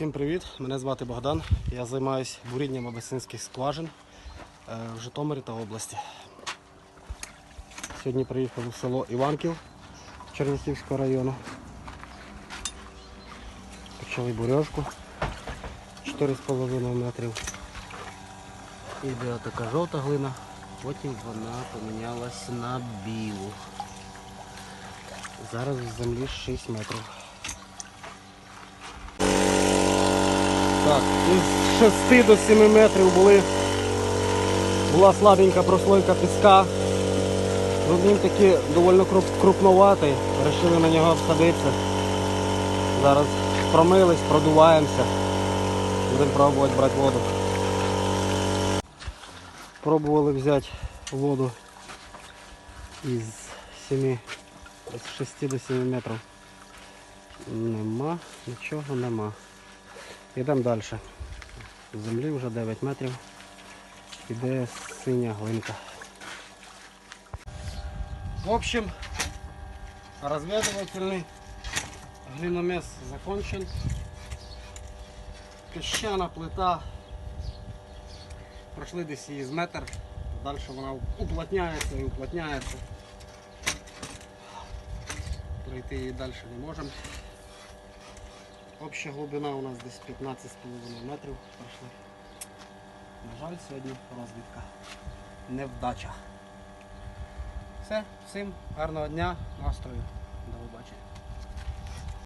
Всім привіт! Мене звати Богдан. Я займаюся бурінням абесинських скважин е, в Житомирі та області. Сьогодні приїхав у село Іванків Чернігівського району. Почали бурьошку 4,5 метрів. Іде така жовта глина, потім вона помінялась на білу. Зараз в землі 6 метрів. Так, із 6 до 7 метрів були, була слабенька прослойка піска. Він такий доволі круп- крупноватий. Вирішили на нього всадитися. Зараз промились, продуваємося. Будемо пробувати брати воду. Пробували взяти воду із 7, з 6 до 7 метрів. Нема, нічого нема. Йдемо далі. Землі вже 9 метрів. Іде синя глинка. В общем, разведывательный глиномес закончен. Піщана плита. Пройшли десь її з метр. Далі вона уплотняється і уплотняється. Пройти її далі не можемо. Обща глибина у нас десь 15,5 метрів пройшли. На жаль, сьогодні розвідка. Невдача. Все, всім гарного дня, настрою.